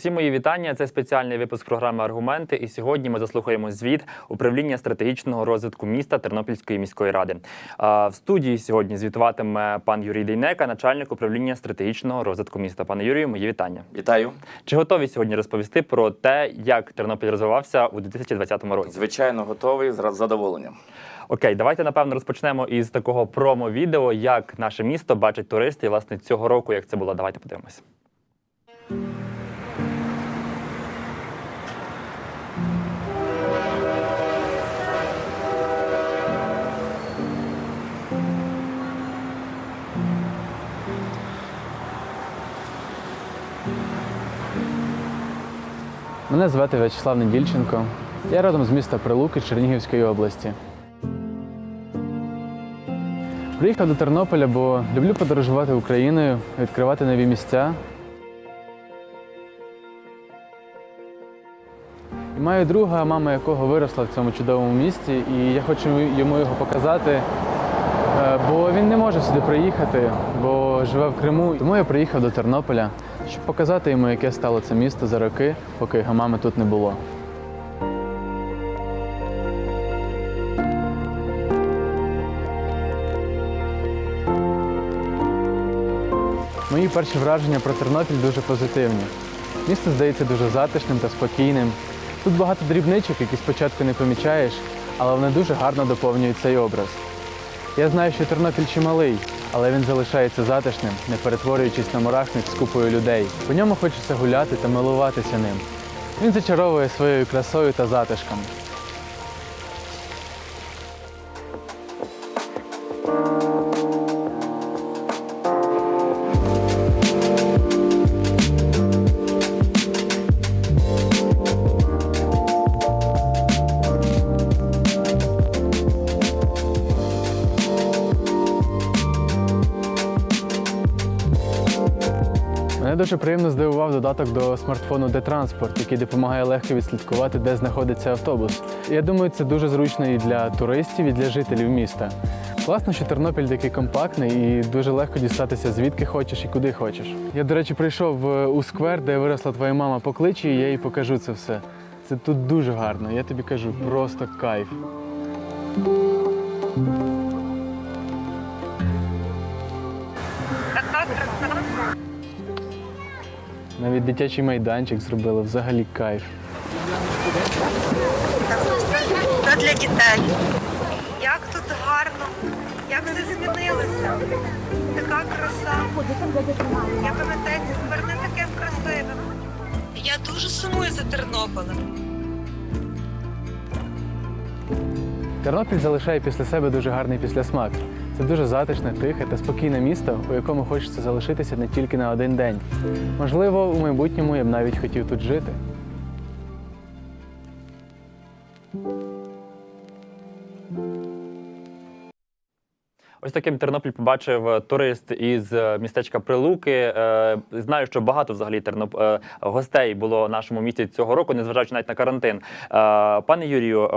Усі мої вітання. Це спеціальний випуск програми Аргументи. І сьогодні ми заслухаємо звіт управління стратегічного розвитку міста Тернопільської міської ради. В студії сьогодні звітуватиме пан Юрій Дейнека, начальник управління стратегічного розвитку міста. Пане Юрію, мої вітання. Вітаю. Чи готові сьогодні розповісти про те, як Тернопіль розвивався у 2020 році? Звичайно, готовий з задоволенням. Окей, давайте напевно розпочнемо із такого промо-відео, як наше місто бачить туристи. І власне цього року, як це було. Давайте подивимося. Мене звати В'ячеслав Недільченко. Я родом з міста Прилуки Чернігівської області. Приїхав до Тернополя, бо люблю подорожувати Україною, відкривати нові місця. І маю друга, мама якого виросла в цьому чудовому місті, і я хочу йому його показати, е, бо він не може сюди приїхати, бо живе в Криму. Тому я приїхав до Тернополя, щоб показати йому, яке стало це місто за роки, поки його мами тут не було. Мої перші враження про Тернопіль дуже позитивні. Місто здається дуже затишним та спокійним. Тут багато дрібничок, які спочатку не помічаєш, але вони дуже гарно доповнюють цей образ. Я знаю, що Тернопіль чималий, але він залишається затишним, не перетворюючись на мурашник з купою людей. По ньому хочеться гуляти та милуватися ним. Він зачаровує своєю красою та затишком. Дуже приємно здивував додаток до смартфону Детранспорт, який допомагає легко відслідкувати, де знаходиться автобус. Я думаю, це дуже зручно і для туристів, і для жителів міста. Класно, що Тернопіль такий компактний і дуже легко дістатися звідки хочеш і куди хочеш. Я, до речі, прийшов е, у сквер, де виросла твоя мама покличе, і я їй покажу це все. Це тут дуже гарно, я тобі кажу, просто кайф. Навіть дитячий майданчик зробили взагалі кайф. Та для дітей. Як тут гарно, як все змінилося. Така краса. Я пам'ятаю, сквер не таке красиве. Я дуже сумую за Тернополем. Тернопіль залишає після себе дуже гарний післясмак. Це дуже затишне, тихе та спокійне місто, у якому хочеться залишитися не тільки на один день. Можливо, у майбутньому я б навіть хотів тут жити. Ось таким Тернопіль побачив е, турист із е, містечка Прилуки. Е, Знаю, що багато взагалі терноп... гостей було в нашому місті цього року, незважаючи навіть на карантин. Пане Юрію,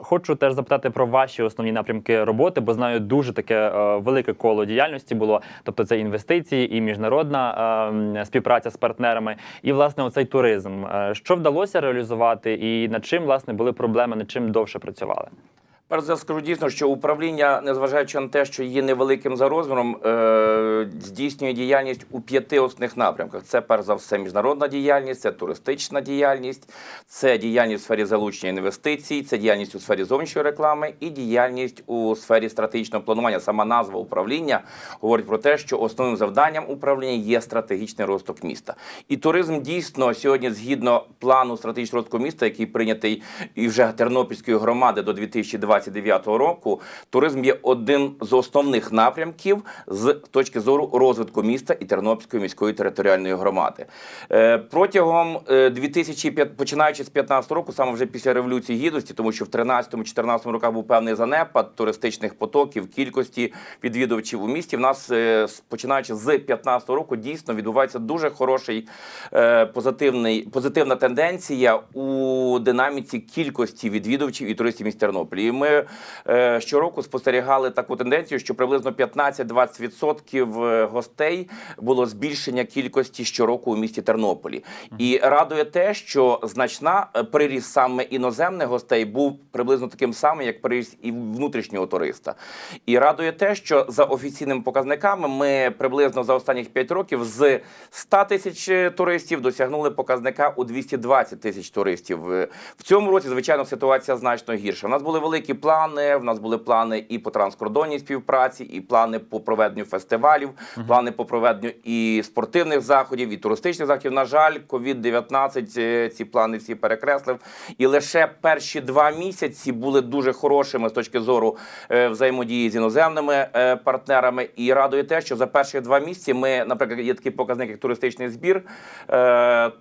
хочу теж запитати про ваші основні напрямки роботи, бо знаю, дуже таке велике коло діяльності було. Тобто це інвестиції і міжнародна співпраця з партнерами, і власне оцей туризм. Що вдалося реалізувати, і над чим власне були проблеми, над чим довше працювали? Перш за скажу дійсно, що управління, незважаючи на те, що є невеликим за розміром, е, здійснює діяльність у п'яти основних напрямках. Це перш за все міжнародна діяльність, це туристична діяльність, це діяльність у сфері залучення інвестицій, це діяльність у сфері зовнішньої реклами і діяльність у сфері стратегічного планування. Сама назва управління говорить про те, що основним завданням управління є стратегічний розвиток міста. І туризм дійсно сьогодні, згідно плану стратегічного розвитку міста, який прийнятий і вже Тернопільської громади до 2029 року, туризм є одним з основних напрямків з точки зору розвитку міста і Тернопільської міської територіальної громади. Е, Протягом е, 2005, починаючи з 2015 року, саме вже після революції гідності, тому що в 13-14 роках був певний занепад туристичних потоків, кількості відвідувачів у місті. В нас е, починаючи з 2015 року дійсно відбувається дуже хороший е, позитивний позитивна тенденція у динаміці кількості відвідувачів і туристів міста Тернополя. І ми ми е, щороку спостерігали таку тенденцію, що приблизно 15-20% е, гостей було збільшення кількості щороку у місті Тернополі. І радує те, що значна е, приріст саме іноземних гостей був приблизно таким самим, як приріст і внутрішнього туриста. І радує те, що за офіційними показниками ми приблизно за останніх 5 років з 100 тисяч туристів досягнули показника у 220 тисяч туристів. В цьому році, звичайно, ситуація значно гірша. У нас були великі плани. В нас були плани і по транскордонній співпраці, і плани по проведенню фестивалів, плани по проведенню і спортивних заходів, і туристичних заходів. На жаль, COVID-19 е, ці плани всі перекреслив. І лише перші два місяці були дуже хорошими з точки зору е, взаємодії з іноземними е, партнерами. І радує те, що за перші два місяці ми, наприклад, є такий показник, як туристичний збір.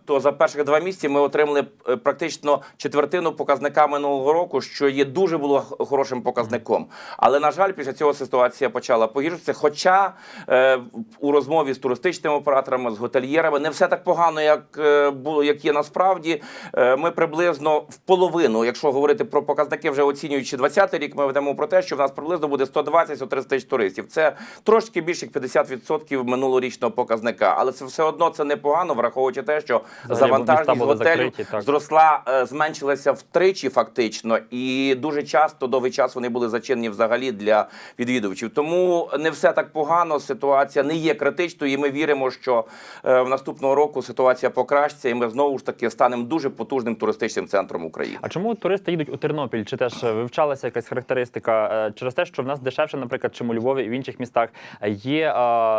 То за перших два місяці ми отримали практично четвертину показника минулого року, що є дуже було хорошим показником. Але на жаль, після цього ситуація почала погіршитися. Хоча е, у розмові з туристичними операторами, з готельєрами не все так погано, як е, було, як є насправді. Е, ми приблизно в половину, якщо говорити про показники, вже оцінюючи 20 рік, ми ведемо про те, що в нас приблизно буде 120-130 тисяч туристів. Це трошки більше як 50% минулорічного показника. Але це все одно це непогано, враховуючи те, що Взагалі, завантаженість готелю зросла, е, зменшилася втричі фактично, і дуже часто довгий час вони були зачинені взагалі для відвідувачів. Тому не все так погано. Ситуація не є критичною. І ми віримо, що е, в наступного року ситуація покращиться, і ми знову ж таки станемо дуже потужним туристичним центром України. А чому туристи їдуть у Тернопіль? Чи теж е, вивчалася якась характеристика е, через те, що в нас дешевше, наприклад, чим у Львові і в інших містах є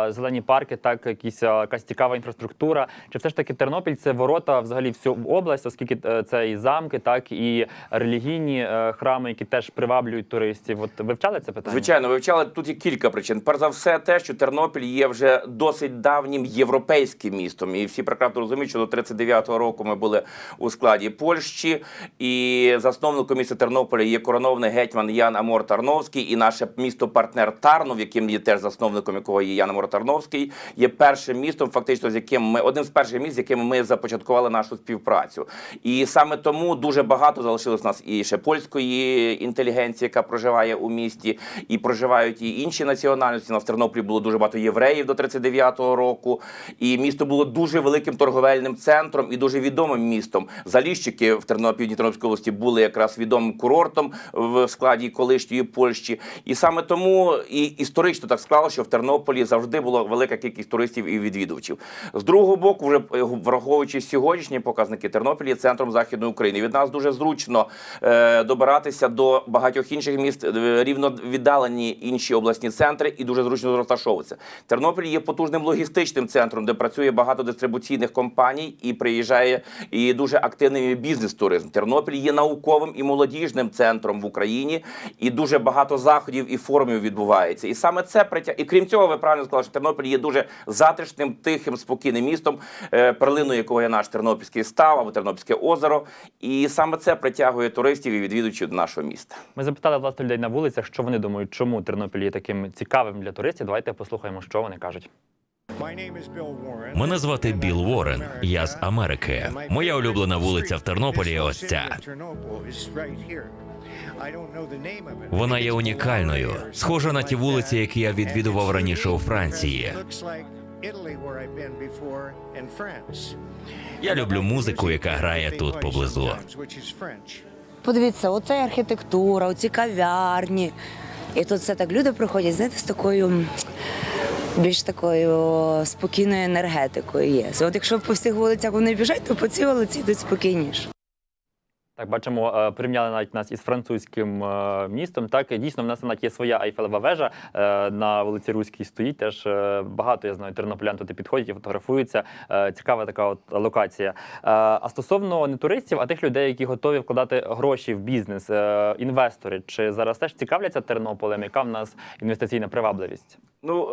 зелені парки, так якісь якась цікава інфраструктура? Чи все ж таки Тернопіль це ворота взагалі всю область, оскільки це і замки, так і релігійні храми, які теж приваблюють туристів? От вивчали це питання? Звичайно, вивчали тут є кілька причин. Перш за все, те, що Тернопіль є вже досить давнім європейським містом, і всі прекрасно розуміють, що до 39-го року ми були у складі Польщі, і засновником міста Тернополя є коронований гетьман Ян Амор Тарновський, і наше місто партнер Тарнов, яким є теж засновником якого є Ян Амор Тарновський, є першим містом, фактично з яким ми одним з перших міст, з якими ми започаткували нашу співпрацю. І саме тому дуже багато залишилось у нас і ще польської інтелігенції, яка проживає у місті, і проживають і інші національності. В Тернополі було дуже багато євреїв до 39-го року. І місто було дуже великим торговельним центром і дуже відомим містом. Заліщики в Тернопіль Тернопільській області були якраз відомим курортом в складі колишньої Польщі. І саме тому і історично так склалося, що в Тернополі завжди була велика кількість туристів і відвідувачів. З другого боку, вже враховуючи сьогоднішні показники, Тернопіль є центром західної України. Від нас дуже зручно е, добиратися до багатьох інших міст, е, рівно віддалені інші обласні центри, і дуже зручно розташовуватися. Тернопіль є потужним логістичним центром, де працює багато дистрибуційних компаній і приїжджає і дуже активний бізнес-туризм. Тернопіль є науковим і молодіжним центром в Україні, і дуже багато заходів і форумів відбувається. І саме це притяг... І крім цього, ви правильно сказали, що Тернопіль є дуже затишним, тихим, спокійним містом, е, перлиною якого є наш Тернопільський став або Тернопільське озеро. І саме це притягує туристів і відвідувачів до нашого міста. Ми запитали власне людей на вулицях, що вони думають, чому Тернопіль є таким цікавим для туристів. Давайте послухаємо, що вони кажуть. Мене звати Біл Уоррен. Я з Америки. Моя улюблена вулиця в Тернополі ось ця. Вона є унікальною, схожа на ті вулиці, які я відвідував раніше у Франції. Я люблю музику, яка грає тут поблизу. Подивіться, оце архітектура, оці кав'ярні. І тут все так люди приходять, знаєте, з такою більш такою спокійною енергетикою є. От якщо по всіх вулицях вони біжать, то по цій вулиці йдуть спокійніше. Так, бачимо, е, порівняли навіть нас із французьким е, містом. Так, дійсно, в нас навіть є своя Айфелева вежа е, на вулиці Руській стоїть. Теж багато я знаю, тернополян туди підходять і фотографуються. Цікава така от локація. А стосовно не туристів, а тих людей, які готові вкладати гроші в бізнес, інвестори, чи зараз теж цікавляться Тернополем? Яка в нас інвестиційна привабливість? Ну,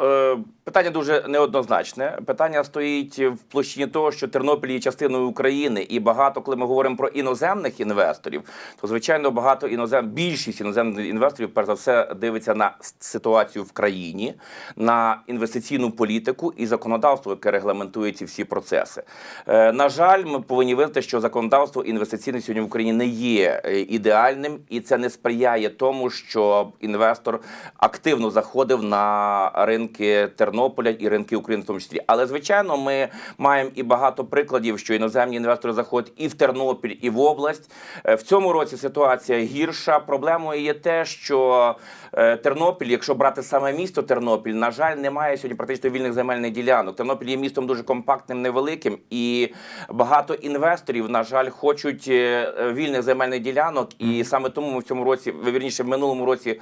питання дуже неоднозначне. Питання стоїть в площині того, що Тернопіль є частиною України, і багато, коли ми говоримо про іноземних інвесторів, інвесторів, то звичайно багато інозем, більшість іноземних інвесторів, перш за все, дивиться на ситуацію в країні, на інвестиційну політику і законодавство, яке регламентує ці всі процеси. Е, на жаль, ми повинні визнати, що законодавство інвестиційне сьогодні в Україні не є е, ідеальним, і це не сприяє тому, щоб інвестор активно заходив на ринки Тернополя і ринки України в тому числі. Але звичайно, ми маємо і багато прикладів, що іноземні інвестори заходять і в Тернопіль, і в область. Е, В цьому році ситуація гірша. Проблемою є те, що е, Тернопіль, якщо брати саме місто Тернопіль, на жаль, немає сьогодні практично вільних земельних ділянок. Тернопіль є містом дуже компактним, невеликим, і багато інвесторів, на жаль, хочуть е, вільних земельних ділянок. І саме тому ми в цьому році, вірніше, в минулому році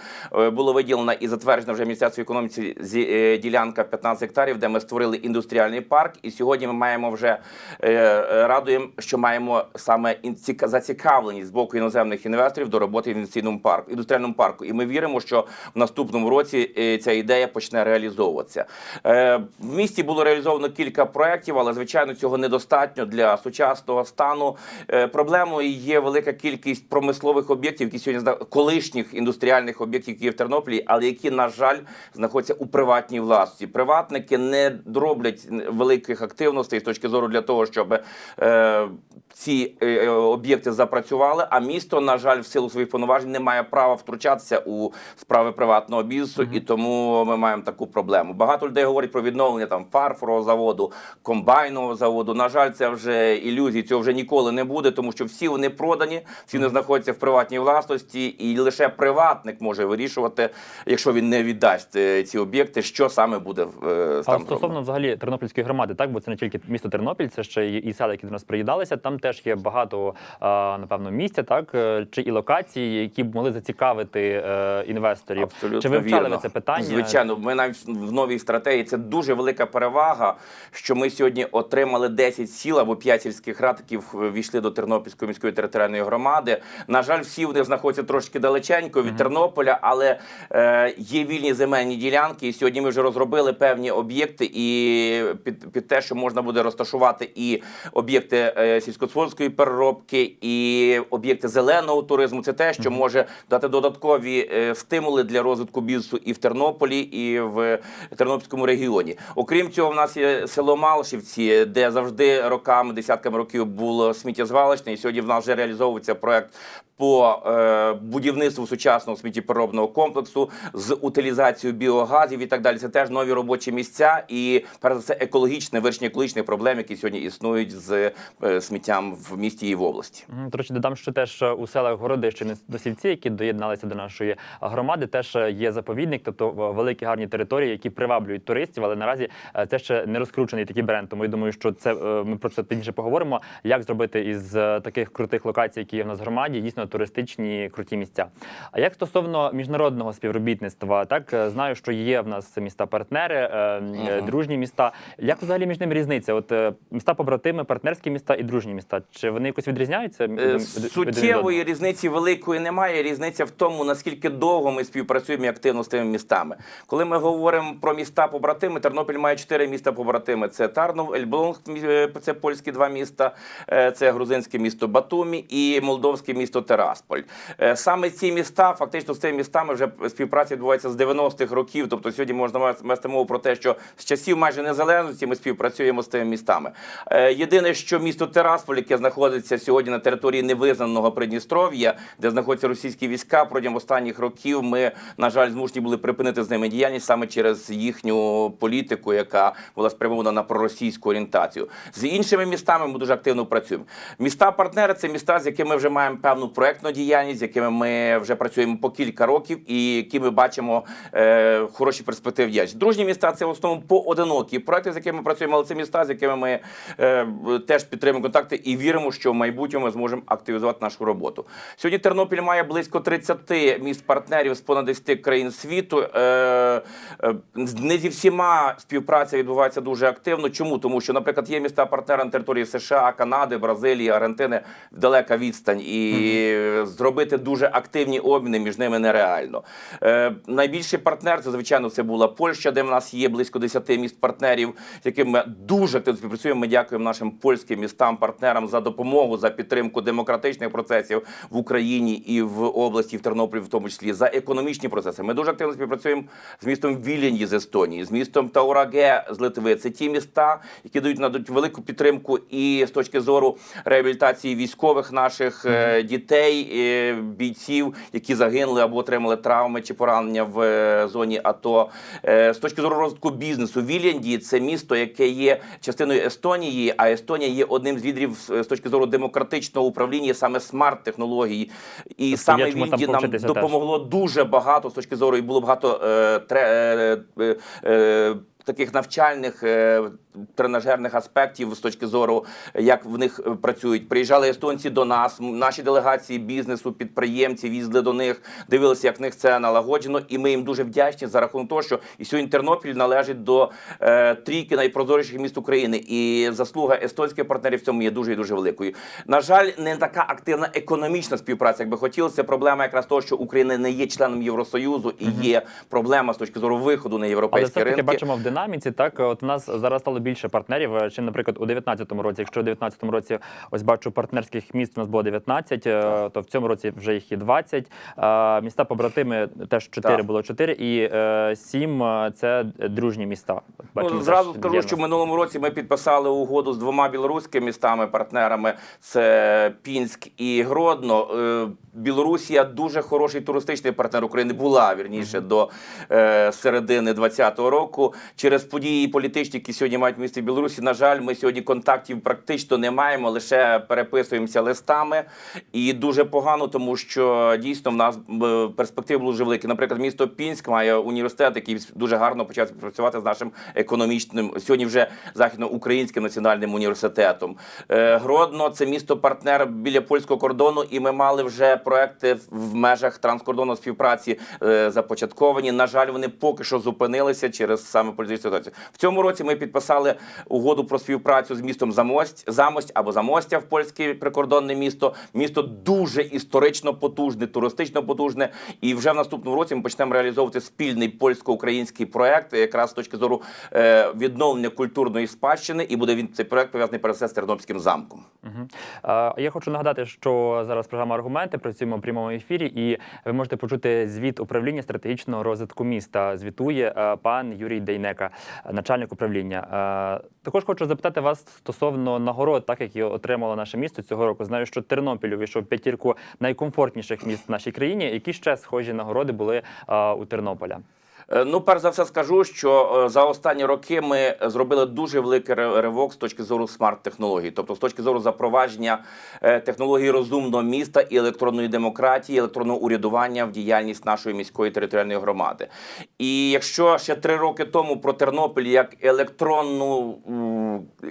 було виділена і затверджена вже Міністерство економіці ділянка 15 гектарів, де ми створили індустріальний парк. І сьогодні ми маємо вже радуємо, що маємо саме ціка- зацікавленість з боку іноземних інвесторів до роботи в інвестиційному парку, індустріальному парку. І ми віримо, що в наступному році е, ця ідея почне реалізовуватися. Е, В місті було реалізовано кілька проєктів, але звичайно цього недостатньо для сучасного стану. Е, Проблемою є велика кількість промислових об'єктів, які сьогодні колишніх індустріальних об'єктів, які є в Тернополі, але які, на жаль, знаходяться у приватній власності. Приватники не роблять великих активностей з точки зору для того, щоб ці об'єкти запрацювали. А місто, на жаль, в силу своїх повноважень не має права втручатися у справи приватного бізнесу, і тому ми маємо таку проблему. Багато людей говорять про відновлення там фарфорового заводу, комбайнового заводу. На жаль, це вже ілюзії. Цього вже ніколи не буде, тому що всі вони продані, всі вони знаходяться в приватній власності, і лише приватник може вирішувати, якщо він не віддасть е, ці об'єкти, що саме буде в е, А стосовно взагалі Тернопільської громади, так бо це не тільки місто Тернопіль, це ще і, села, які до нас приїдалися. Там теж є багато а, напевно місця, так е, чи і локації, які б могли зацікавити е, інвесторів. Абсолютно чи вивчали вірно. ви це питання? Звичайно, ми навіть в новій стратегії це дуже велика перевага, що ми сьогодні отримали 10 сіл або 5 сільських рад, які війшли до Тернопільської міської територіальної громади. На жаль, всі вони знаходяться трошки далеченько від Тернополя, але е, є вільні земельні ділянки. І сьогодні ми вже розробили певні об'єкти і під, під те, що можна буде розташувати і об'єкти е, сільськогосподарської переробки, і об'єкти зеленого туризму. Це те, що може дати додаткові е, стимули для розвитку бізнесу і в Тернополі, і в Тернопільському регіоні. Окрім цього, в нас є село Малшівці, де завжди роками, десятками років було сміттєзвалищне. І сьогодні в нас вже реалізовується проект по е, будівництву сучасного сміттєпереробного комплексу з утилізацією біогазів і так далі. Це теж нові робочі місця і перш за все екологічне вирішення екологічних проблем, які сьогодні існують з е, сміттям в місті і в області. До речі, додам, що теж е, у селах Городищини Досівці, які доєдналися до нашої громади, теж є заповідник, тобто великі гарні території, які приваблюють туристів, але наразі це ще не розкручений такий бренд. Тому я думаю, що це ми про це пізніше поговоримо. Як зробити із таких крутих локацій, які є в нас в громаді, дійсно туристичні круті місця. А як стосовно міжнародного співробітництва, так е, знаю, що є в нас міста-партнери, е, е, дружні міста. Як взагалі між ними різниця? От міста побратими, партнерські міста і дружні міста. Чи вони якось відрізняються? Суттєвої різниці великої немає. Різниця в тому, наскільки довго ми співпрацюємо активно з тими містами. Коли ми говоримо про міста побратими, Тернопіль має чотири міста побратими: це Тарнов, Ельблонг, це польські два міста, це грузинське місто Батумі і молдовське місто Терасполь. Е, Саме ці міста, фактично з цими містами вже співпраця відбувається з 90-х років. Тобто сьогодні можна вести мову про те, що з часів майже незалежності ми співпрацюємо з тими містами. Е, Єдине, що місто Терасполь, яке знаходиться сьогодні на території невизнаного Придністров'я, де знаходяться російські війська, протягом останніх років ми, на жаль, змушені були припинити з ними діяльність саме через їхню політику, яка була спрямована на проросійську орієнтацію. З іншими містами ми дуже активно працюємо. Міста-партнери це міста, з якими вже маємо певну проектну діяльність, з якими ми вже працюємо по кілька років, і які ми бачимо е, хороші перспективи діяльності. Дружні міста це в основному поодинокі проекти, з якими ми працюємо, але це міста, з якими ми е, теж підтримуємо контакти і віримо, що в майбутньому ми зможемо активізувати нашу роботу. Сьогодні Тернопіль має близько 30 міст партнерів з понад 10 країн світу. Е, е, не зі всіма співпраця відбувається дуже активно. Чому? Тому що, наприклад, є міста партнери на території США, Канади, Бразилії, Аргентини далека відстань, і зробити дуже активні обміни між ними нереально. Е, найбільший партнер це звичайно це була Польща, де в нас є близько 10 міст партнерів, з якими ми дуже активно співпрацюємо. Ми дякуємо нашим польським містам, партнерам за допомогу, за підтримку демократичних процесів в Україні і в області, в Тернополі, в тому числі за економічні процеси. Ми дуже активно співпрацюємо з містом Вільяні з Естонії, з містом Таураге з Литви. Це ті міста, які дають надають велику підтримку і з точки зору реабілітації військових наших е, дітей, е, бійців, які загинули або отримали травми чи поранення в е, зоні АТО. Е, З точки зору розвитку бізнесу, Вільянді це місто, яке є частиною Естонії, а Естонія є одним з лідерів з точки зору демократичного управління, саме смарт-технологій. І Тобто саме Вільянді нам повчитися теж. допомогло дуже багато з точки зору, і було багато е, тре, е, е, таких навчальних. Е, Тренажерних аспектів з точки зору, як в них е, працюють. Приїжджали естонці до нас, наші делегації бізнесу, підприємців їздили до них, дивилися, як в них це налагоджено, і ми їм дуже вдячні за рахунок того, що і сьогодні Тернопіль належить до е, трійки найпрозоріших міст України. І заслуга естонських партнерів в цьому є дуже і дуже великою. На жаль, не така активна економічна співпраця, як би хотілося. Проблема якраз того, що Україна не є членом Євросоюзу і є проблема з точки зору виходу на європейські ринки. бачимо в динаміці. Так, от у нас зараз стало більше партнерів. е, Чим, наприклад, у 19-му році, якщо у 19-му році ось бачу партнерських міст у нас було 19, е, то в цьому році вже їх є 20. Е, Міста побратими теж 4 Так. було 4, і 7 це дружні міста. Бачимо, Ну, зразу скажу, що в минулому році ми підписали угоду з двома білоруськими містами, партнерами: це Пінськ і Гродно. Білорусія дуже хороший туристичний партнер України була вірніше до е, середини 2020 року. Через події політичні, які сьогодні мають місце в Білорусі. На жаль, ми сьогодні контактів практично не маємо, лише переписуємося листами. І дуже погано, тому що дійсно в нас е, перспективи дуже великі. Наприклад, місто Пінськ має університет, який дуже гарно почав співпрацювати з нашим економічним сьогодні вже західноукраїнським національним університетом. Е, Гродно це місто партнер біля польського кордону, і ми мали вже проекти в межах транскордонної співпраці е, започатковані. На жаль, вони поки що зупинилися через саме політичну ситуацію. В цьому році ми підписали угоду про співпрацю з містом Замость, Замость або Замостя в польське прикордонне місто. Місто дуже історично потужне, туристично потужне. І вже в наступному році ми почнемо реалізовувати спільний польсько-український проект, якраз з точки зору е, відновлення культурної спадщини, і буде він цей проект пов'язаний перед все з Тернопільським замком. Е, Я хочу нагадати, що зараз програма аргументи працюємо в прямому ефірі, і ви можете почути звіт управління стратегічного розвитку міста. Звітує е, пан Юрій Дейнека, е, начальник управління. Е, Також хочу запитати вас стосовно нагород, так які отримало наше місто цього року. Знаю, що Тернопіль увійшов п'ятірку найкомфортніших міст в нашій країні. Які ще схожі нагороди були е, у Тернополя? Е, Ну, перш за все, скажу, що е, за останні роки ми зробили дуже великий ривок з точки зору смарт-технологій, тобто з точки зору запровадження е, технологій розумного міста і електронної демократії, електронного урядування в діяльність нашої міської територіальної громади. І якщо ще три роки тому про Тернопіль як електронну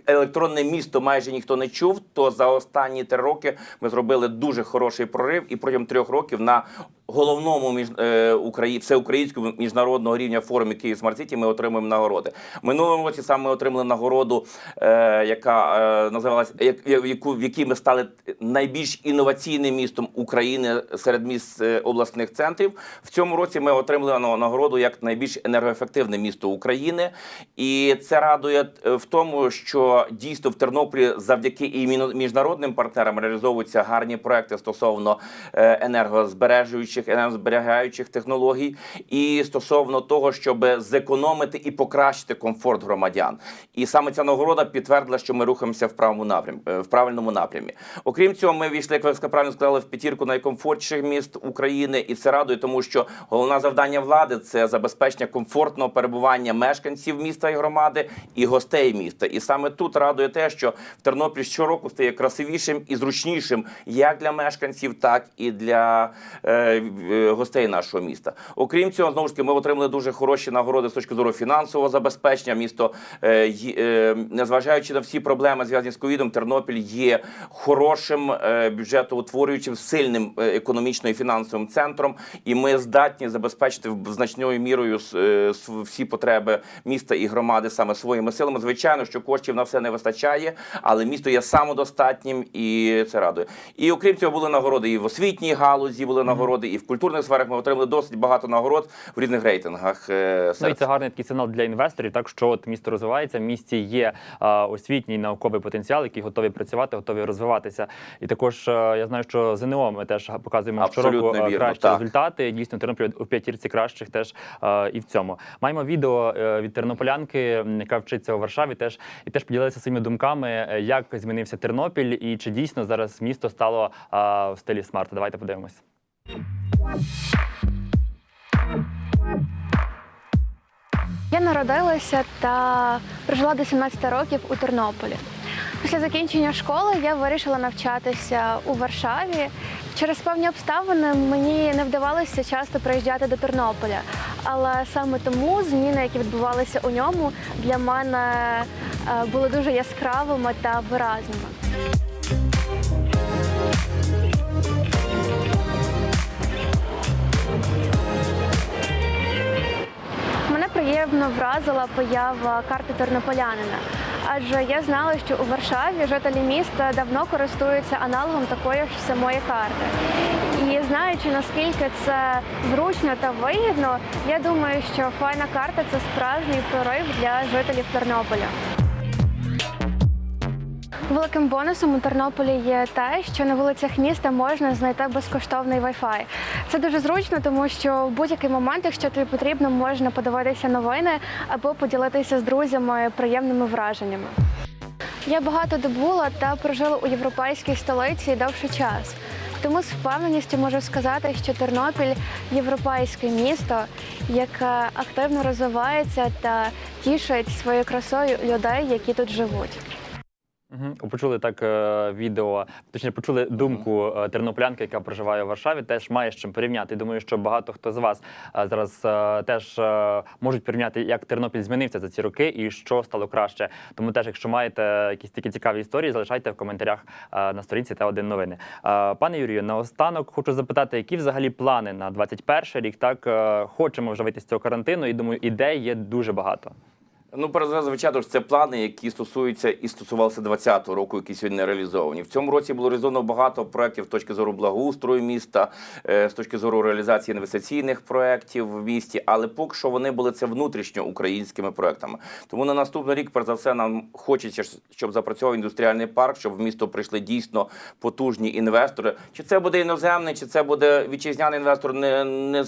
електронне місто майже ніхто не чув, то за останні три роки ми зробили дуже хороший прорив, і протягом трьох років на головному між е, Украї... всеукраїнському міжнародного рівня форумі Київ Смарт Сіті ми отримуємо нагороди. Минулому році саме ми отримали нагороду, е, яка е, називалась як, яку в якій ми стали найбільш інноваційним містом України серед міст обласних центрів. В цьому році ми отримали на- нагороду як найбільш енергоефективне місто України, і це радує в тому, що дійсно в Тернополі завдяки і міжнародним партнерам реалізовуються гарні проекти стосовно енергозбережуючих, енергозберігаючих технологій, і стосовно того, щоб зекономити і покращити комфорт громадян. І саме ця нагорода підтвердила, що ми рухаємося в правому напрямі, е, в правильному напрямі. Окрім цього, ми війшли, як ви правильно сказали, в п'ятірку найкомфортніших міст України, і це радує, тому що головне завдання влади це забезпечення комфортного перебування мешканців міста і громади і гостей міста. І саме тут радує те, що Тернопіль щороку стає красивішим і зручнішим як для мешканців, так і для е, гостей нашого міста. Окрім цього, знову ж таки, ми отримали дуже хороші нагороди з точки зору фінансового забезпечення. Місто, е, е, незважаючи на всі проблеми зв'язані з ковідом, Тернопіль є хорошим е, бюджетоутворюючим, сильним е, економічно і фінансовим центром, і ми здатні забезпечити значною мірою е, всі потреби міста і громади саме своїми силами. Звичайно, що коштів на все не вистачає, але місто є самодостатнім і це радує. І окрім цього були нагороди і в освітній галузі були нагороди, і в культурних сферах ми отримали досить багато нагород в різних рейтингах. е, Ну і це гарний такий сигнал для інвесторів. Так що от місто розвивається, в місті є а, освітній науковий потенціал, який готові працювати, готові розвиватися. І також а, я знаю, що ЗНО ми теж показуємо щороку вірно, кращі так. результати. Дійсно, Тернопіль у п'ятірці кращих теж а, і в цьому. Маємо відео е, від тернополянки, яка вчиться у Варшаві, теж і теж поділилася своїми думками, е, як змінився Тернопіль, і чи дійсно зараз місто стало а, в стилі смарт. Давайте подивимось. Я народилася та прожила до 17 років у Тернополі. Після закінчення школи я вирішила навчатися у Варшаві. Через певні обставини мені не вдавалося часто приїжджати до Тернополя, але саме тому зміни, які відбувалися у ньому, для мене е, були дуже яскравими та виразними. Приємно вразила поява карти тернополянина. Адже я знала, що у Варшаві жителі міста давно користуються аналогом такої ж самої карти. І знаючи наскільки це зручно та вигідно, я думаю, що файна карта це справжній прорив для жителів Тернополя. Великим бонусом у Тернополі є те, що на вулицях міста можна знайти безкоштовний Wi-Fi. Це дуже зручно, тому що в будь-який момент, якщо тобі потрібно, можна подивитися новини або поділитися з друзями приємними враженнями. Я багато добула та прожила у європейській столиці довший час. Тому з впевненістю можу сказати, що Тернопіль європейське місто, яке активно розвивається та тішить своєю красою людей, які тут живуть. Угу. Почули так е, відео, точніше, почули думку е, тернополянки, яка проживає у Варшаві. Теж має з чим порівняти. Думаю, що багато хто з вас е, зараз теж можуть порівняти, як Тернопіль змінився за ці роки і що стало краще. Тому теж, якщо маєте якісь такі цікаві історії, залишайте в коментарях на сторінці Т1 новини. Е, Пане Юрію, наостанок хочу запитати, які взагалі плани на 21 рік? Так хочемо вже вийти з цього карантину, і думаю, ідей є дуже багато. Ну, звичайно ж, це плани, які стосуються і стосувалися 2020 року, які сьогодні не реалізовані. В цьому році було реалізовано багато проєктів з точки зору благоустрою міста, е, з точки зору реалізації інвестиційних проєктів в місті, але поки що вони були це внутрішньоукраїнськими проєктами. Тому на наступний рік, перш за все, нам хочеться, щоб запрацьовував індустріальний парк, щоб в місто прийшли дійсно потужні інвестори. Чи це буде іноземний, чи це буде вітчизняний інвестор, не, не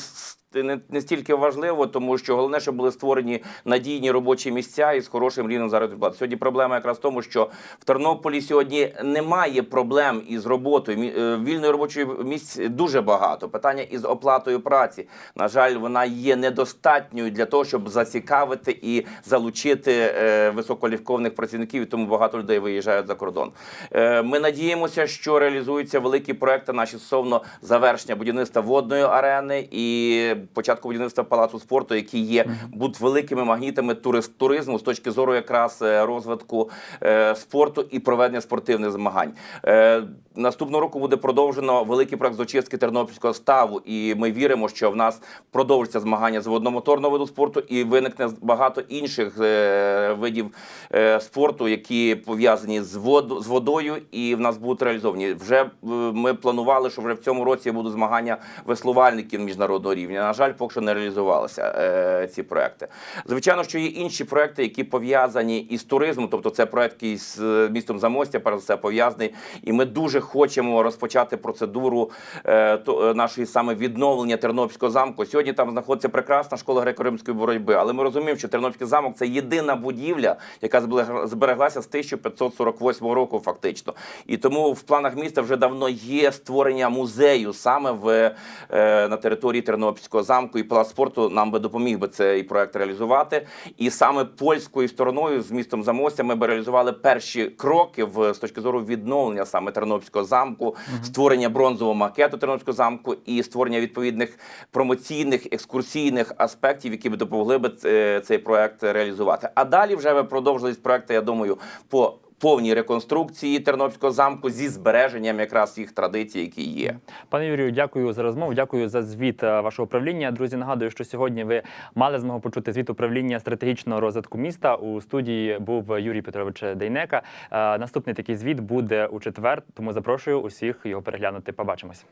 не, не стільки важливо, тому що головне, щоб були створені надійні робочі місця із хорошим рівнем заробітної плати. Сьогодні проблема якраз в тому, що в Тернополі сьогодні немає проблем із роботою. Е, Вільної робочої місць дуже багато. Питання із оплатою праці. На жаль, вона є недостатньою для того, щоб зацікавити і залучити е, висококваліфікованих працівників, і тому багато людей виїжджають за кордон. Е, Ми надіємося, що реалізуються великі проекти наші стосовно завершення будівництва водної арени і початку будівництва палацу спорту, які є будуть великими магнітами турист, туризму з точки зору якраз е, розвитку е, спорту і проведення спортивних змагань. Е, Наступного року буде продовжено великий проект з очистки тернопільського ставу, і ми віримо, що в нас продовжаться змагання з водномоторного виду спорту і виникне багато інших е, видів е, спорту, які пов'язані з вод, з водою, і в нас будуть реалізовані. Вже е, ми планували, що вже в цьому році будуть змагання веслувальників міжнародного рівня. На жаль, поки що не реалізувалися ці проекти. Звичайно, що є інші проекти, які пов'язані із туризмом, тобто це проект із містом Замостя, перш все пов'язаний. І ми дуже хочемо розпочати процедуру е, то, е, нашої саме відновлення Тернопільського замку. Сьогодні там знаходиться прекрасна школа греко-римської боротьби, але ми розуміємо, що Тернопільський замок це єдина будівля, яка зберег- збереглася з 1548 року, фактично. І тому в планах міста вже давно є створення музею саме в е, на території Тернопільського замку. І палац спорту нам би допоміг би цей проект реалізувати. І саме польською стороною з містом Замостя ми би реалізували перші кроки в з точки зору відновлення саме Тернопільського Тернопільського замку, створення бронзового макету Тернопільського замку і створення відповідних промоційних екскурсійних аспектів, які б допомогли би е, цей проект реалізувати. А далі вже ви продовжились проекти, я думаю, по повній реконструкції Тернопільського замку зі збереженням якраз їх традицій, які є. Пане Юрію, дякую за розмову. Дякую за звіт е, вашого управління. Друзі, нагадую, що сьогодні ви мали змогу почути звіт управління стратегічного розвитку міста. У студії був Юрій Петрович Дейнека. Е, Наступний такий звіт буде у четвер, тому запрошую усіх його переглянути. Побачимось.